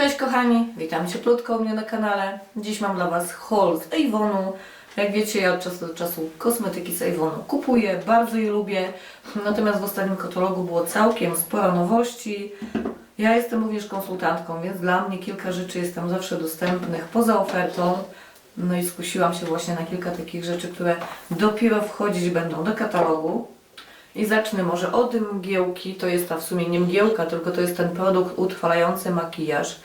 Cześć kochani, witam cieplutko u mnie na kanale. Dziś mam dla Was haul z Avonu. Jak wiecie, ja od czasu do czasu kosmetyki z Avonu kupuję, bardzo je lubię. Natomiast w ostatnim katalogu było całkiem sporo nowości. Ja jestem również konsultantką, więc dla mnie kilka rzeczy jest tam zawsze dostępnych poza ofertą. No i skusiłam się właśnie na kilka takich rzeczy, które dopiero wchodzić będą do katalogu. I zacznę może od mgiełki. To jest ta w sumie nie mgiełka, tylko to jest ten produkt utrwalający makijaż.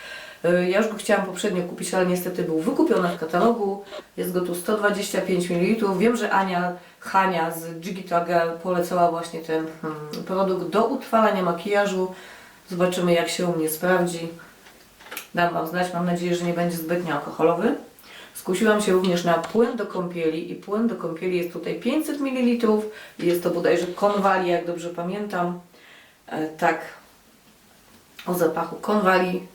Y, Ja już go chciałam poprzednio kupić, ale niestety był wykupiony w katalogu. Jest go tu 125 ml. Wiem, że Ania Hania z Digital Girl polecała właśnie ten hmm, produkt do utrwalania makijażu. Zobaczymy jak się u mnie sprawdzi. Dam Wam znać, mam nadzieję, że nie będzie zbytnio alkoholowy. Skusiłam się również na płyn do kąpieli i płyn do kąpieli jest tutaj 500 ml. Jest to bodajże konwali, jak dobrze pamiętam. E, tak, o zapachu konwali.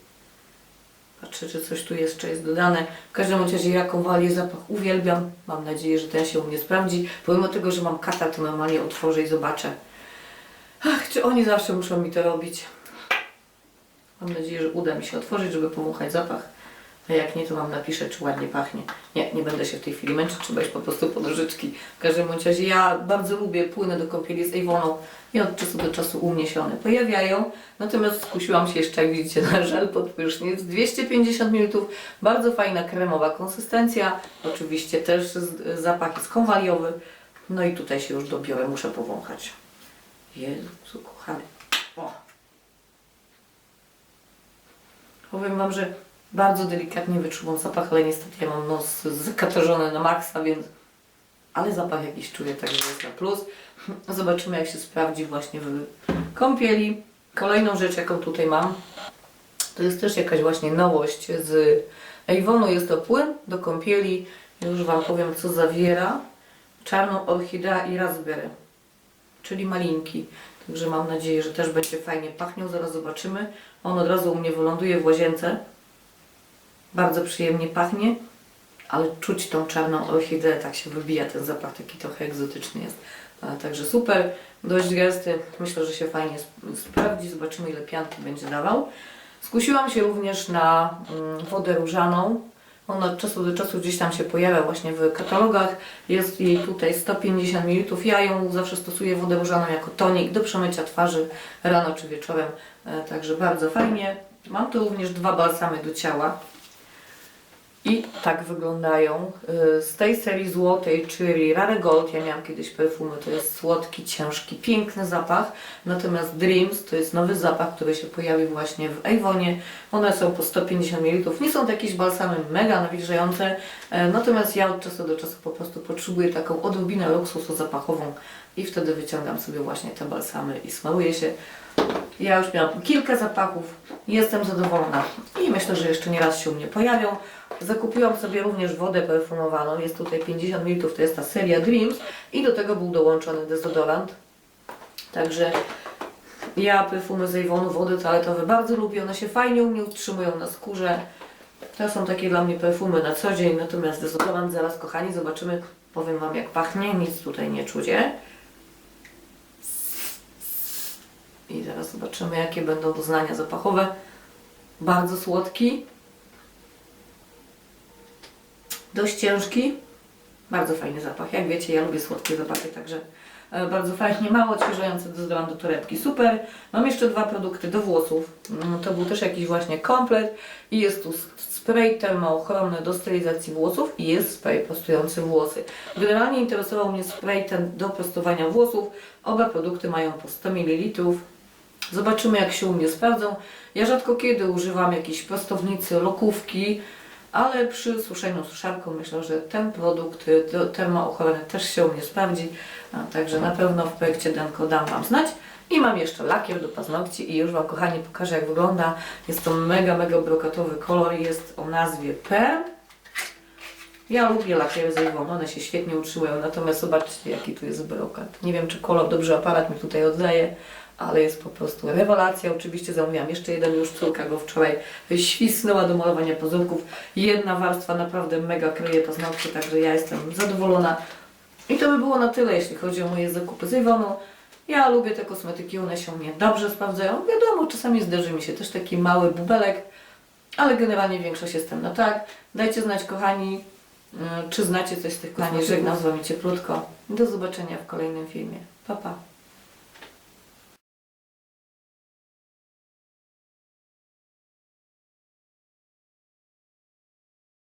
Patrzę, czy coś tu jeszcze jest dodane. W każdym razie ja konwalię zapach uwielbiam. Mam nadzieję, że ten się u mnie sprawdzi. Pomimo tego, że mam kata, to normalnie otworzę i zobaczę. Ach, czy oni zawsze muszą mi to robić. Mam nadzieję, że uda mi się otworzyć, żeby powąchać zapach. A jak nie, to Wam napiszę, czy ładnie pachnie. Nie, nie będę się w tej chwili męczyć, trzeba iść po prostu po nożyczki. W każdym razie ja bardzo lubię płyny do kąpieli z Avoną i od czasu do czasu u mnie się one pojawiają. Natomiast skusiłam się jeszcze, jak widzicie, na żel pod prysznic. 250 ml, bardzo fajna kremowa konsystencja. Oczywiście też zapach jest konwaliowy. No i tutaj się już dobiorę, muszę powąchać. Jezu, kochany. O. Powiem Wam, że bardzo delikatnie wyczuwam zapach, ale niestety ja mam nos zakatarzony na maksa, więc... Ale zapach jakiś czuję, także jest na plus. Zobaczymy, jak się sprawdzi właśnie w kąpieli. Kolejną rzecz, jaką tutaj mam, to jest też jakaś właśnie nowość z Avonu. Jest to płyn do kąpieli. Już Wam powiem, co zawiera. Czarną orchideę i raspberry, czyli malinki. Także mam nadzieję, że też będzie fajnie pachniał. Zaraz zobaczymy. On od razu u mnie wyląduje w łazience. Bardzo przyjemnie pachnie, ale czuć tą czarną orchideę, tak się wybija ten zapach, taki trochę egzotyczny jest. Także super, dość gęsty, myślę, że się fajnie sp- sprawdzi, zobaczymy ile pianki będzie dawał. Skusiłam się również na mm, wodę różaną. Ona od czasu do czasu gdzieś tam się pojawia właśnie w katalogach. Jest jej tutaj 150 ml. Ja ją zawsze stosuję wodę różaną jako tonik do przemycia twarzy rano czy wieczorem. E, Także bardzo fajnie. Mam tu również dwa balsamy do ciała. I tak wyglądają y, z tej serii złotej, czyli Rare Gold. Ja miałam kiedyś perfumy, to jest słodki, ciężki, piękny zapach. Natomiast Dreams to jest nowy zapach, który się pojawił właśnie w Avonie. One są po 150 ml. Nie są to jakieś balsamy mega nawilżające, e, natomiast ja od czasu do czasu po prostu potrzebuję taką odrobinę luksusu zapachową i wtedy wyciągam sobie właśnie te balsamy i smaruję się. Ja już miałam kilka zapachów, jestem zadowolona i myślę, że jeszcze nie raz się u mnie pojawią. Zakupiłam sobie również wodę perfumowaną, jest tutaj 50 ml, to jest ta seria Dreams i do tego był dołączony dezodorant. Także ja perfumy z Avonu, wody toaletowe bardzo lubię, one się fajnie u mnie utrzymują na skórze. To są takie dla mnie perfumy na co dzień, natomiast dezodorant zaraz kochani, zobaczymy, powiem Wam jak pachnie, nic tutaj nie czucie. I zaraz zobaczymy, jakie będą doznania zapachowe. Bardzo słodki. Dość ciężki. Bardzo fajny zapach. Jak wiecie, ja lubię słodkie zapachy, także e, bardzo fajnie. Mało odświeżający dezodorant do torebki. Super. Mam jeszcze dwa produkty do włosów. Mm, To był też jakiś właśnie komplet. I jest tu spray termoochronny do stylizacji włosów i jest spray prostujący włosy. Generalnie interesował mnie spray ten do prostowania włosów. Oba produkty mają po 100 ml. Zobaczymy jak się u mnie sprawdzą. Ja rzadko kiedy używam jakiejś prostownicy, lokówki, ale przy suszeniu suszarką myślę, że ten produkt y, do termoochrony też się u mnie sprawdzi. Także na pewno w projekcie Denko dam Wam znać. I mam jeszcze lakier do paznokci i już Wam kochani pokażę jak wygląda. Jest to mega, mega brokatowy kolor. Jest o nazwie Pearl. Ja lubię lakiery z Avon, one się świetnie utrzymują, natomiast zobaczcie jaki tu jest brokat. Nie wiem czy kolor dobrze aparat mi tutaj oddaje, ale jest po prostu rewelacja. Oczywiście zamówiłam jeszcze jeden, już córka go wczoraj świsnęła do malowania pazurków. Jedna warstwa naprawdę mega kryje paznokcie, także ja jestem zadowolona. I to by było na tyle, jeśli chodzi o moje zakupy z Avonu. Ja lubię te kosmetyki, one się mnie dobrze sprawdzają. Wiadomo, czasami zdarzy mi się też taki mały bubelek, Ale generalnie większość jestem na tak. Dajcie znać, kochani, czy znacie coś z tych kochani. Żegnam z Wami cieplutko. Do zobaczenia w kolejnym filmie. Pa, pa.